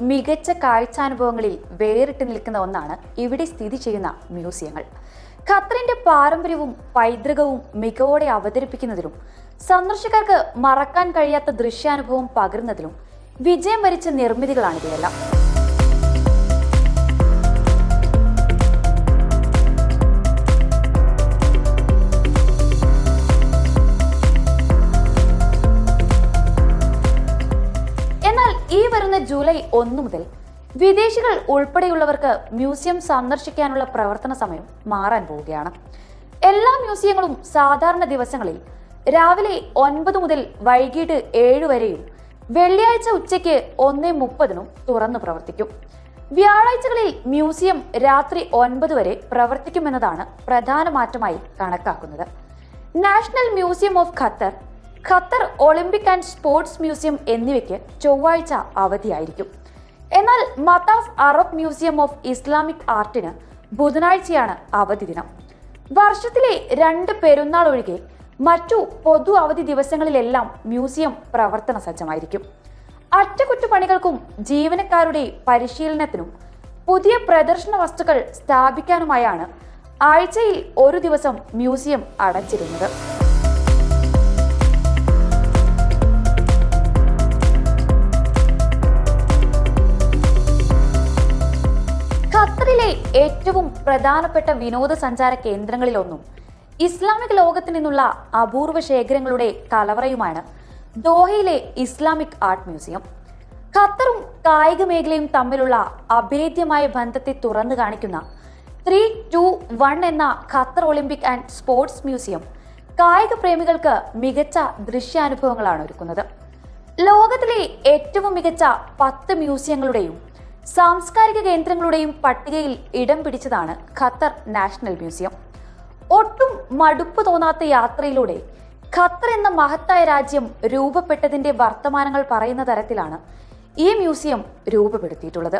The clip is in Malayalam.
മികച്ച കാഴ്ചാനുഭവങ്ങളിൽ വേറിട്ട് നിൽക്കുന്ന ഒന്നാണ് ഇവിടെ സ്ഥിതി ചെയ്യുന്ന മ്യൂസിയങ്ങൾ. ഖത്തറിന്റെ പാരമ്പര്യവും പൈതൃകവും മികവോടെ അവതരിപ്പിക്കുന്നതിലും സന്ദർശകർക്ക് മറക്കാൻ കഴിയാത്ത ദൃശ്യാനുഭവം പകരുന്നതിലും വിജയം വരിച്ച നിർമ്മിതികളാണ് ഇവയെല്ലാം വരുന്ന ജൂലൈ ഒന്ന് മുതൽ വിദേശികൾ ഉൾപ്പെടെയുള്ളവർക്ക് മ്യൂസിയം സന്ദർശിക്കാനുള്ള പ്രവർത്തന സമയം മാറാൻ പോവുകയാണ്. എല്ലാ മ്യൂസിയങ്ങളും സാധാരണ ദിവസങ്ങളിൽ രാവിലെ ഒൻപത് മുതൽ വൈകിട്ട് ഏഴ് വരെയും വെള്ളിയാഴ്ച ഉച്ചയ്ക്ക് ഒന്നേ മുപ്പതിനും തുറന്നു പ്രവർത്തിക്കും. വ്യാഴാഴ്ചകളിൽ മ്യൂസിയം രാത്രി ഒൻപത് വരെ പ്രവർത്തിക്കുമെന്നതാണ് പ്രധാന മാറ്റമായി കണക്കാക്കുന്നത്. National Museum of Qatar Qatar Olympic and Sports Museum എന്നിവയ്ക്ക് ചൊവ്വാഴ്ച അവധിയായിരിക്കും. എന്നാൽ Mathaf Arab Museum of Islamic ആർട്ടിന് ബുധനാഴ്ചയാണ് അവധി ദിനം വർഷത്തിലെ രണ്ട് പെരുന്നാൾ ഒഴികെ മറ്റു പൊതു അവധി ദിവസങ്ങളിലെല്ലാം മ്യൂസിയം പ്രവർത്തന സജ്ജമായിരിക്കും. അറ്റകുറ്റപ്പണികൾക്കും ജീവനക്കാരുടെ പരിശീലനത്തിനും പുതിയ പ്രദർശന വസ്തുക്കൾ സ്ഥാപിക്കാനുമായാണ് ആഴ്ചയിൽ ഒരു ദിവസം മ്യൂസിയം അടച്ചിരുന്നത്. ഖത്തറിലെ ഏറ്റവും പ്രധാനപ്പെട്ട വിനോദസഞ്ചാര കേന്ദ്രങ്ങളിലൊന്നും ഇസ്ലാമിക് ലോകത്തു നിന്നുള്ള അപൂർവ ശേഖരങ്ങളുടെ കലവറയുമാണ് ദോഹയിലെ ഇസ്ലാമിക് ആർട്ട് മ്യൂസിയം. ഖത്തറും കായിക മേഖലയും തമ്മിലുള്ള അഭേദ്യമായ ബന്ധത്തെ തുറന്നു കാണിക്കുന്ന ത്രീ ടു വൺ എന്ന Qatar Olympic and Sports Museum കായിക പ്രേമികൾക്ക് മികച്ച ദൃശ്യാനുഭവങ്ങളാണ് ഒരുക്കുന്നത്. ലോകത്തിലെ ഏറ്റവും മികച്ച പത്ത് മ്യൂസിയങ്ങളുടെയും സാംസ്കാരിക കേന്ദ്രങ്ങളുടെയും പട്ടികയിൽ ഇടം പിടിച്ചതാണ് ഖത്തർ നാഷണൽ മ്യൂസിയം. ഒട്ടും മടുപ്പ് തോന്നാത്ത യാത്രയിലൂടെ ഖത്തർ എന്ന മഹത്തായ രാജ്യം രൂപപ്പെട്ടതിന്റെ വർത്തമാനങ്ങൾ പറയുന്ന തരത്തിലാണ് ഈ മ്യൂസിയം രൂപപ്പെടുത്തിയിട്ടുള്ളത്.